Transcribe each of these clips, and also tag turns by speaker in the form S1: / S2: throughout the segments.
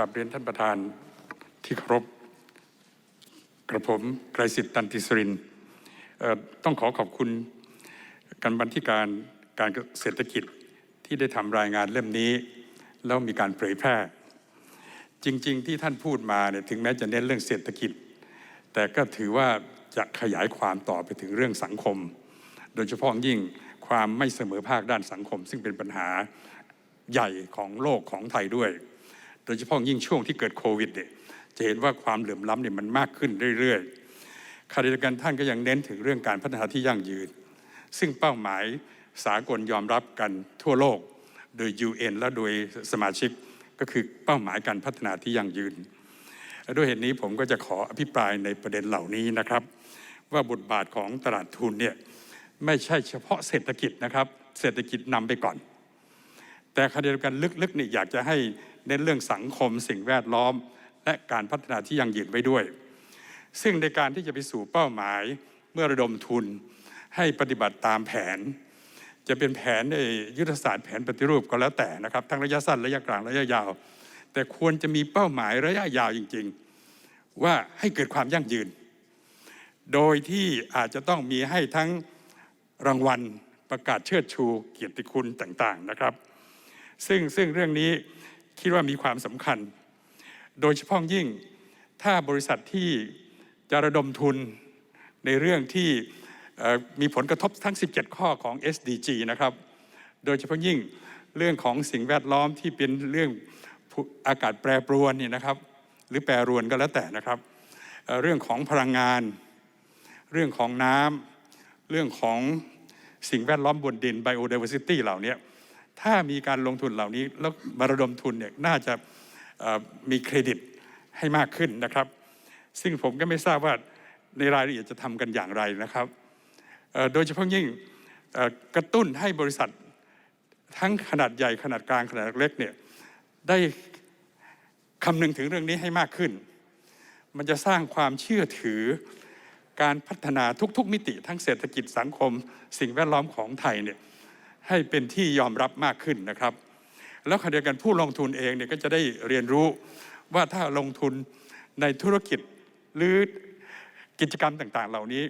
S1: ราบเรียนท่านประธานที่เคารพกระผมไกรสิทธิ์ตันติสรินต้องขอขอบคุณการบันทิการการเศรษฐกิจที่ได้ทำรายงานเล่มนี้ แล้วมีการเผยแพร่ จริง ๆ ที่ท่านพูดมาเนี่ยถึงแม้จะเน้นเรื่องเศรษฐกิจ แต่ก็ถือว่าจะขยายความต่อไปถึงเรื่องสังคม โดยเฉพาะยิ่งความไม่เสมอภาคด้านสังคม ซึ่งเป็นปัญหาใหญ่ของโลกของไทยด้วย โดยเฉพาะยิ่งช่วงที่เกิดโควิดเนี่ยจะเห็นว่าความเหลื่อมล้ำเนี่ยมันมากขึ้นเรื่อยๆขณะเดียวกันท่านก็ยังเน้นถึงเรื่องการพัฒนาที่ยั่งยืน ซึ่งเป้าหมายสากลยอมรับกันทั่วโลก โดย UN และโดยสมาชิกก็คือเป้าหมายการพัฒนาที่ยั่งยืน ด้วยเหตุนี้ผมก็จะขออภิปรายในประเด็นเหล่านี้นะครับ ว่าบทบาทของตลาดทุนเนี่ยไม่ใช่เฉพาะเศรษฐกิจนะครับ เศรษฐกิจนำไปก่อน แต่ขณะเดียวกันลึกๆนี่อยากจะให้ เน้นเรื่องสังคมสิ่งแวดล้อม และการพัฒนาที่ยั่งยืนไว้ด้วย ซึ่งในการที่จะไปสู่เป้าหมายเมื่อระดมทุนให้ปฏิบัติตามแผน จะเป็นแผนในยุทธศาสตร์แผนปฏิรูปก็แล้วแต่นะครับ ทั้งระยะสั้นระยะกลางระยะยาว แต่ควรจะมีเป้าหมายระยะยาวจริง ๆ ว่าให้เกิดความยั่งยืน โดยที่อาจจะต้องมีให้ทั้งรางวัลประกาศเชิดชูเกียรติคุณต่างๆนะครับ ซึ่งซึ่งเรื่องนี้ คิดว่ามีความสำคัญ โดยเฉพาะยิ่งถ้าบริษัทที่จะระดมทุนในเรื่องที่มีผลกระทบทั้ง 17 ข้อของ SDG นะครับ โดยเฉพาะยิ่งเรื่องของสิ่งแวดล้อมที่เป็นเรื่องอากาศแปรปรวนนี่นะครับ หรือแปรรวนก็แล้วแต่นะครับเอ่อเรื่องของพลังงาน เรื่องของน้ำเรื่องของสิ่งแวดล้อมบนดิน biodiversity เหล่านี้ ถ้ามีการลงทุนเหล่านี้แล้วมาระดมทุนเนี่ยน่าจะมีเครดิตให้มากขึ้นนะครับ ซึ่งผมก็ไม่ทราบว่าในรายละเอียดจะทำกันอย่างไรนะครับ โดยเฉพาะยิ่งกระตุ้นให้บริษัททั้งขนาดใหญ่ขนาดกลางขนาดเล็กเนี่ยได้คำนึงถึงเรื่องนี้ให้มากขึ้น มันจะสร้างความเชื่อถือการพัฒนาทุกๆ มิติทั้งเศรษฐกิจสังคม สิ่งแวดล้อมของไทยเนี่ย ให้เป็นที่ยอมรับมากขึ้นนะครับ แล้วขณะเดียวกันผู้ลงทุนเองเนี่ยก็จะได้เรียนรู้ว่าถ้าลงทุนในธุรกิจหรือกิจกรรมต่างๆ เหล่านี้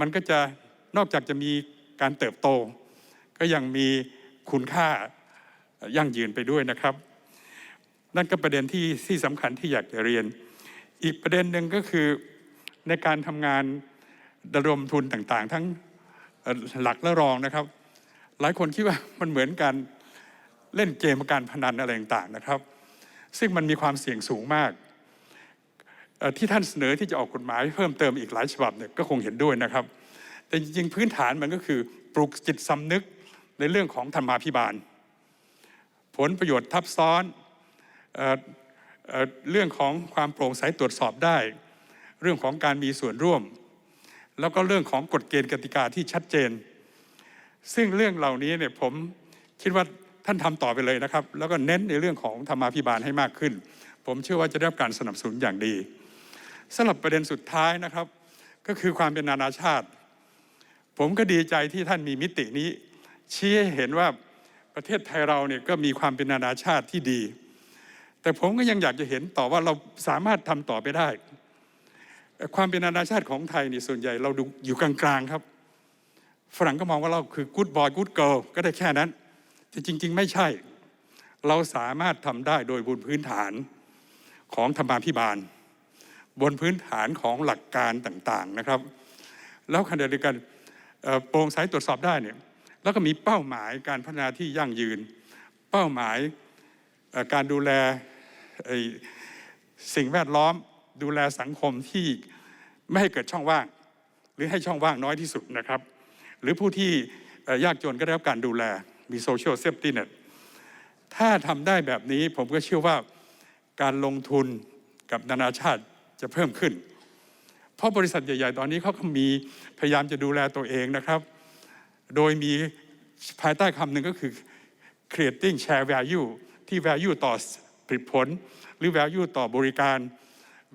S1: มันก็จะนอกจากจะมีการเติบโต ก็ยังมีคุณค่ายั่งยืนไปด้วยนะครับ นั่นก็ประเด็นที่ที่สำคัญที่อยากจะเรียน อีกประเด็นหนึ่งก็คือในการทำงานระดมทุนต่างๆ ทั้งหลักและรองนะครับ หลายคนคิดว่ามันเหมือนการเล่นเกมการพนันอะไรต่างๆนะครับ ซึ่งมันมีความเสี่ยงสูงมาก ที่ท่านเสนอที่จะออกกฎหมายเพิ่มเติมอีกหลายฉบับเนี่ยก็คงเห็นด้วยนะครับ แต่จริงๆพื้นฐานมันก็คือปลุกจิตสำนึกในเรื่องของธรรมาภิบาล ผลประโยชน์ทับซ้อนเออเออเรื่องของความโปร่งใสตรวจสอบได้ เรื่องของการมีส่วนร่วม แล้วก็เรื่องของกฎเกณฑ์กติกาที่ชัดเจน ซึ่งเรื่องเหล่านี้เนี่ยผมคิดว่าท่านทำต่อไปเลยนะครับ แล้วก็เน้นในเรื่องของธรรมาภิบาลให้มากขึ้น ผมเชื่อว่าจะได้รับการสนับสนุนอย่างดีสำหรับประเด็นสุดท้ายนะครับ ก็คือความเป็นนานาชาติ ผมก็ดีใจที่ท่านมีมิตินี้ ชี้ให้เห็นว่าประเทศไทยเราเนี่ยก็มีความเป็นนานาชาติที่ดี แต่ผมก็ยังอยากจะเห็นต่อว่าเราสามารถทำต่อไปได้ ความเป็นนานาชาติของไทยนี่ส่วนใหญ่เราดูอยู่กลางๆครับ ฝรั่งก็มองว่าเราคือกู๊ดบอยกู๊ดเกิลก็ได้แค่นั้น แต่จริง ๆ ไม่ใช่ เราสามารถทำได้โดยบนพื้นฐานของธรรมาภิบาล บนพื้นฐานของหลักการต่างๆนะครับ แล้วขณะเดียวกันโปร่งใสตรวจสอบได้เนี่ยแล้วก็มีเป้าหมายการพัฒนาที่ยั่งยืน เป้าหมายการดูแลสิ่งแวดล้อมดูแลสังคมที่ไม่ให้เกิดช่องว่าง หรือให้ช่องว่างน้อยที่สุดนะครับ หรือผู้ที่ยากจนก็ได้รับการดูแลมีโซเชียลเซฟตี้เน็ตถ้าทำได้แบบนี้ผมก็เชื่อว่าการลงทุนกับนานาชาติจะเพิ่มขึ้น เพราะบริษัทใหญ่ ๆ ตอนนี้เขาก็มีพยายามจะดูแลตัวเองนะครับ โดยมีภายใต้คำหนึ่งก็คือ creating share value ที่ value ต่อผลิตผล หรือ value ต่อบริการ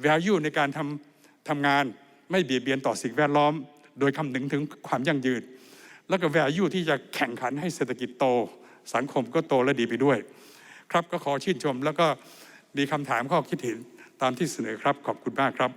S1: value ในการทำทำงานไม่เบียดเบียนต่อสิ่งแวดล้อม โดยคำนึงถึงความยั่งยืน แล้วก็ value ที่จะแข่งขันให้เศรษฐกิจโต สังคมก็โตและดีไปด้วย ครับก็ขอชื่นชมแล้วก็มีคำถามข้อคิดเห็นตามที่เสนอครับขอบคุณมากครับ